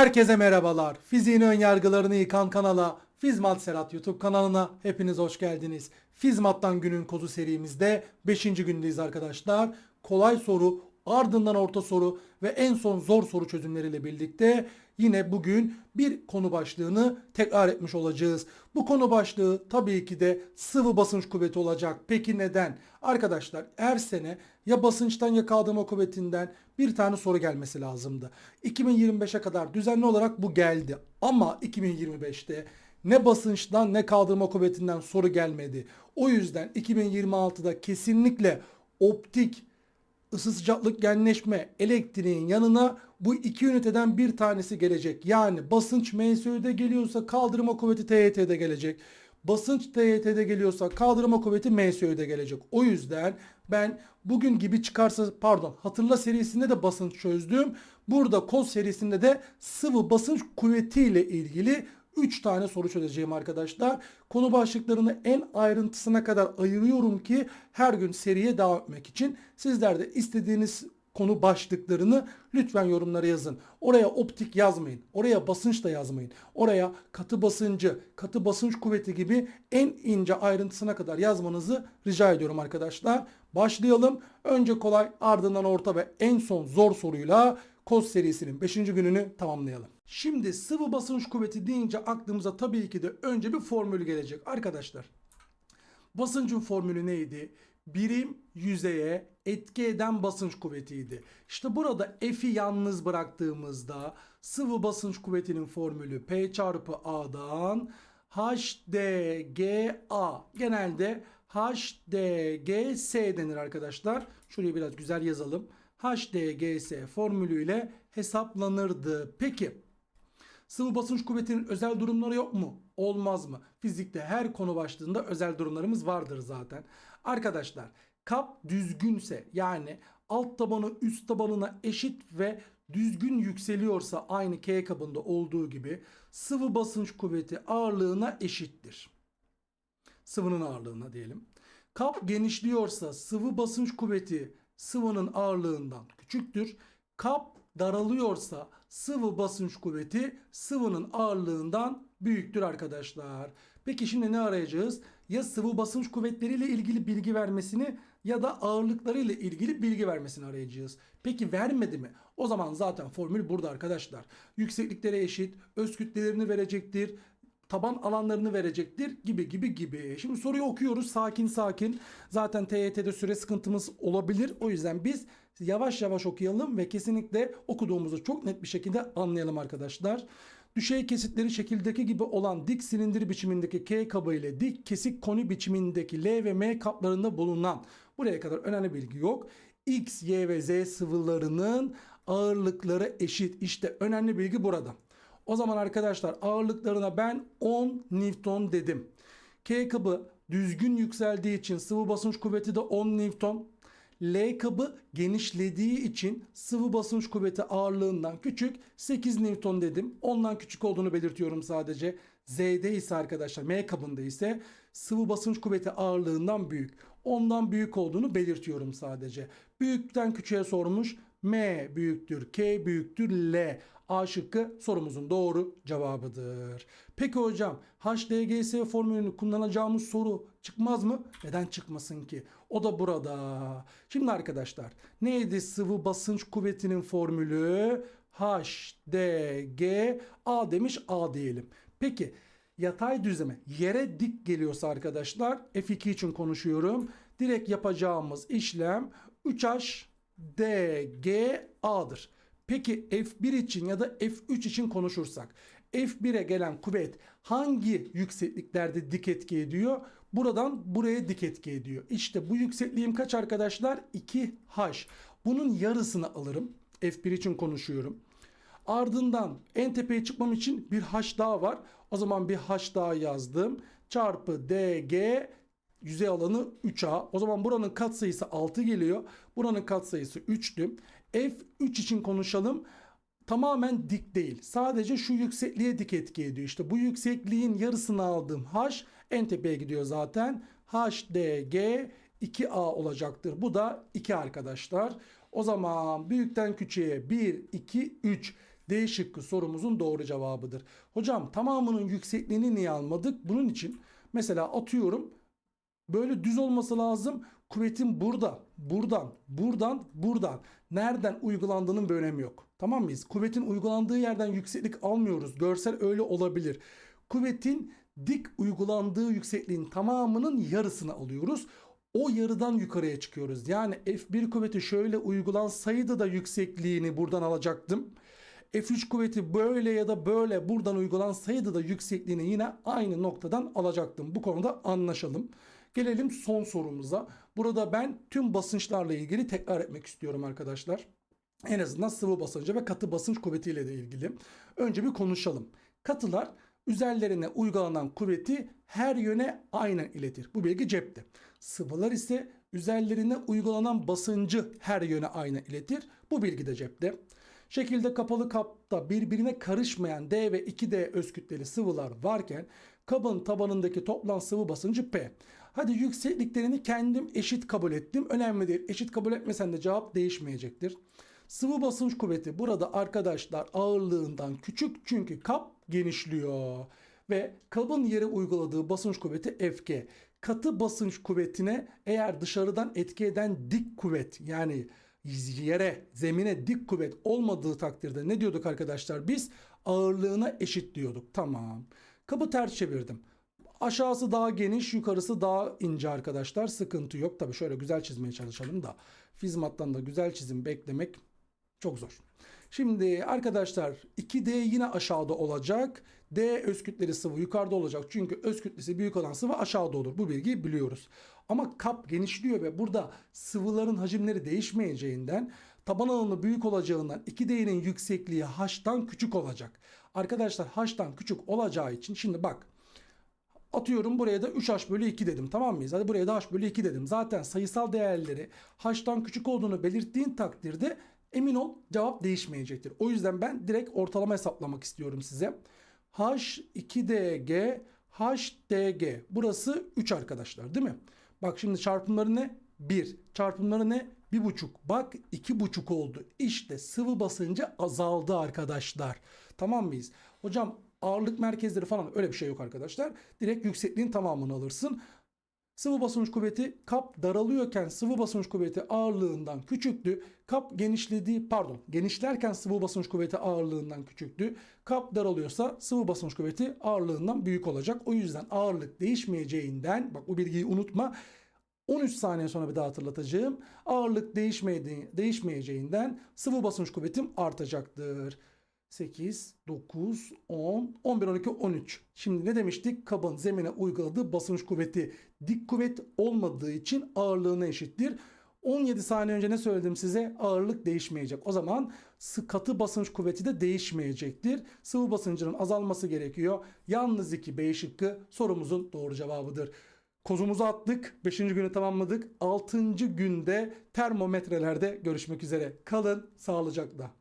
Herkese merhabalar. Fiziğin ön yargılarını yıkan kanala Fizmat Serhat YouTube kanalına hepiniz hoş geldiniz. Fizmat'tan günün kozu serimizde 5. gündeyiz arkadaşlar. Kolay soru, ardından orta soru ve en son zor soru çözümleriyle birlikte yine bugün bir konu başlığını tekrar etmiş olacağız. Bu konu başlığı tabii ki de sıvı basınç kuvveti olacak. Peki neden? Arkadaşlar her sene ya basınçtan ya kaldırma kuvvetinden bir tane soru gelmesi lazımdı. 2025'e kadar düzenli olarak bu geldi. Ama 2025'te ne basınçtan ne kaldırma kuvvetinden soru gelmedi. O yüzden 2026'da kesinlikle optik ısı sıcaklık genleşme elektriğin yanına bu iki üniteden bir tanesi gelecek. Yani basınç MSÜ'de geliyorsa kaldırma kuvveti TYT'de gelecek. Basınç TYT'de geliyorsa kaldırma kuvveti MSÜ'de gelecek. O yüzden ben bugün gibi çıkarsa pardon hatırla serisinde de basınç çözdüm. Burada koz serisinde de sıvı basınç kuvveti ile ilgili 3 tane soru çözeceğim arkadaşlar. Konu başlıklarını en ayrıntısına kadar ayırıyorum ki her gün seriye devam etmek için. Sizler de istediğiniz konu başlıklarını lütfen yorumlara yazın. Oraya optik yazmayın. Oraya basınç da yazmayın. Oraya katı basıncı, katı basınç kuvveti gibi en ince ayrıntısına kadar yazmanızı rica ediyorum arkadaşlar. Başlayalım. Önce kolay ardından orta ve en son zor soruyla KOZ serisinin 5. gününü tamamlayalım. Şimdi sıvı basınç kuvveti deyince aklımıza tabii ki de önce bir formül gelecek. Arkadaşlar basıncın formülü neydi? Birim yüzeye etki eden basınç kuvvetiydi. İşte burada F'i yalnız bıraktığımızda sıvı basınç kuvvetinin formülü P çarpı A'dan HDGA genelde HDGS denir arkadaşlar. Şurayı biraz güzel yazalım. HDGS formülüyle hesaplanırdı. Peki sıvı basınç kuvvetinin özel durumları yok mu? Olmaz mı? Fizikte her konu başlığında özel durumlarımız vardır zaten. Arkadaşlar kap düzgünse yani alt tabanı üst tabanına eşit ve düzgün yükseliyorsa aynı K kabında olduğu gibi sıvı basınç kuvveti ağırlığına eşittir. Sıvının ağırlığına diyelim. Kap genişliyorsa sıvı basınç kuvveti sıvının ağırlığından küçüktür. Kap daralıyorsa sıvı basınç kuvveti sıvının ağırlığından büyüktür arkadaşlar. Peki şimdi ne arayacağız? Ya sıvı basınç kuvvetleriyle ilgili bilgi vermesini ya da ağırlıklarıyla ilgili bilgi vermesini arayacağız. Peki vermedi mi? O zaman zaten formül burada arkadaşlar. Yüksekliklere eşit, öz kütlelerini verecektir taban alanlarını verecektir gibi gibi gibi. Şimdi soruyu okuyoruz sakin sakin. Zaten TYT'de süre sıkıntımız olabilir. O yüzden biz yavaş yavaş okuyalım ve kesinlikle okuduğumuzu çok net bir şekilde anlayalım arkadaşlar. Düşey kesitleri şekildeki gibi olan dik silindir biçimindeki K kabı ile dik kesik koni biçimindeki L ve M kaplarında bulunan buraya kadar önemli bilgi yok. X, Y ve Z sıvılarının ağırlıkları eşit. İşte önemli bilgi burada. O zaman arkadaşlar ağırlıklarına ben 10 Newton dedim. K kabı düzgün yükseldiği için sıvı basınç kuvveti de 10 Newton. L kabı genişlediği için sıvı basınç kuvveti ağırlığından küçük 8 Newton dedim. Ondan küçük olduğunu belirtiyorum sadece. Z'de ise arkadaşlar M kabında ise sıvı basınç kuvveti ağırlığından büyük. Ondan büyük olduğunu belirtiyorum sadece. Büyükten küçüğe sormuş. M büyüktür, K büyüktür, L. A şıkkı sorumuzun doğru cevabıdır. Peki hocam HDGS formülünü kullanacağımız soru çıkmaz mı? Neden çıkmasın ki? O da burada. Şimdi arkadaşlar neydi sıvı basınç kuvvetinin formülü? HDG A demiş A diyelim. Peki yatay düzleme yere dik geliyorsa arkadaşlar F2 için konuşuyorum. Direkt yapacağımız işlem 3H DGA'dır. Peki F1 için ya da F3 için konuşursak F1'e gelen kuvvet hangi yüksekliklerde dik etki ediyor? Buradan buraya dik etki ediyor. İşte bu yüksekliğim kaç arkadaşlar? 2H. Bunun yarısını alırım. F1 için konuşuyorum. Ardından en tepeye çıkmam için bir H daha var. O zaman bir H daha yazdım. Çarpı DG yüzey alanı 3A. O zaman buranın katsayısı 6 geliyor. Buranın katsayısı 3'tü. F3 için konuşalım. Tamamen dik değil. Sadece şu yüksekliğe dik etki ediyor. İşte bu yüksekliğin yarısını aldığım H en tepeye gidiyor zaten. HDG 2A olacaktır. Bu da 2 arkadaşlar. O zaman büyükten küçüğe 1, 2, 3. D şıkkı sorumuzun doğru cevabıdır. Hocam tamamının yüksekliğini niye almadık? Bunun için mesela atıyorum böyle düz olması lazım. Kuvvetin burada, buradan, buradan, buradan. Nereden uygulandığının bir önemi yok. Tamam mıyız? Kuvvetin uygulandığı yerden yükseklik almıyoruz. Görsel öyle olabilir. Kuvvetin dik uygulandığı yüksekliğin tamamının yarısını alıyoruz. O yarıdan yukarıya çıkıyoruz. Yani F1 kuvveti şöyle uygulansaydı da yüksekliğini buradan alacaktım. F3 kuvveti böyle ya da böyle buradan uygulansaydı da yüksekliğini yine aynı noktadan alacaktım. Bu konuda anlaşalım. Gelelim son sorumuza. Burada ben tüm basınçlarla ilgili tekrar etmek istiyorum arkadaşlar. En azından sıvı basıncı ve katı basınç kuvvetiyle de ilgili. Önce bir konuşalım. Katılar üzerlerine uygulanan kuvveti her yöne aynen iletir. Bu bilgi cepte. Sıvılar ise üzerlerine uygulanan basıncı her yöne aynen iletir. Bu bilgi de cepte. Şekilde kapalı kapta birbirine karışmayan D ve 2D öz kütleli sıvılar varken kabın tabanındaki toplam sıvı basıncı P. Hadi yüksekliklerini kendim eşit kabul ettim. Önemli değil. Eşit kabul etmesen de cevap değişmeyecektir. Sıvı basınç kuvveti burada arkadaşlar ağırlığından küçük çünkü kap genişliyor. Ve kabın yere uyguladığı basınç kuvveti Fg. Katı basınç kuvvetine eğer dışarıdan etki eden dik kuvvet yani yere, zemine dik kuvvet olmadığı takdirde ne diyorduk arkadaşlar? Biz ağırlığına eşit diyorduk. Tamam. Kabı ters çevirdim. Aşağısı daha geniş, yukarısı daha ince arkadaşlar. Sıkıntı yok. Tabii şöyle güzel çizmeye çalışalım da. Fizmattan da güzel çizim beklemek çok zor. Şimdi arkadaşlar 2D yine aşağıda olacak. D öz kütleli sıvı yukarıda olacak. Çünkü öz kütlesi büyük olan sıvı aşağıda olur. Bu bilgiyi biliyoruz. Ama kap genişliyor ve burada sıvıların hacimleri değişmeyeceğinden taban alanı büyük olacağından 2D'nin yüksekliği H'tan küçük olacak. Arkadaşlar H'tan küçük olacağı için şimdi bak Atıyorum buraya da 3h bölü 2 dedim tamam mıyız? Hadi buraya da h bölü 2 dedim. Zaten sayısal değerleri h'tan küçük olduğunu belirttiğin takdirde emin ol cevap değişmeyecektir. O yüzden ben direkt ortalama hesaplamak istiyorum size. h 2dg hdg burası 3 arkadaşlar değil mi? Bak şimdi çarpımları ne? 1. Çarpımları ne? 1,5. Bak 2,5 oldu. İşte sıvı basıncı azaldı arkadaşlar. Tamam mıyız? Hocam ağırlık merkezleri falan öyle bir şey yok arkadaşlar. Direkt yüksekliğin tamamını alırsın. Sıvı basınç kuvveti kap daralıyorken sıvı basınç kuvveti ağırlığından küçüktü. Kap genişlediği pardon genişlerken sıvı basınç kuvveti ağırlığından küçüktü. Kap daralıyorsa sıvı basınç kuvveti ağırlığından büyük olacak. O yüzden ağırlık değişmeyeceğinden bak bu bilgiyi unutma. 13 saniye sonra bir daha hatırlatacağım. Ağırlık değişmeyeceğinden sıvı basınç kuvvetim artacaktır. 8, 9, 10, 11, 12, 13. Şimdi ne demiştik? Kabın zemine uyguladığı basınç kuvveti dik kuvvet olmadığı için ağırlığına eşittir. 17 saniye önce ne söyledim size? Ağırlık değişmeyecek. O zaman katı basınç kuvveti de değişmeyecektir. Sıvı basıncının azalması gerekiyor. Yalnız 2 B şıkkı sorumuzun doğru cevabıdır. Kozumuzu attık. 5. günü tamamladık. 6. günde termometrelerde görüşmek üzere. Kalın sağlıcakla.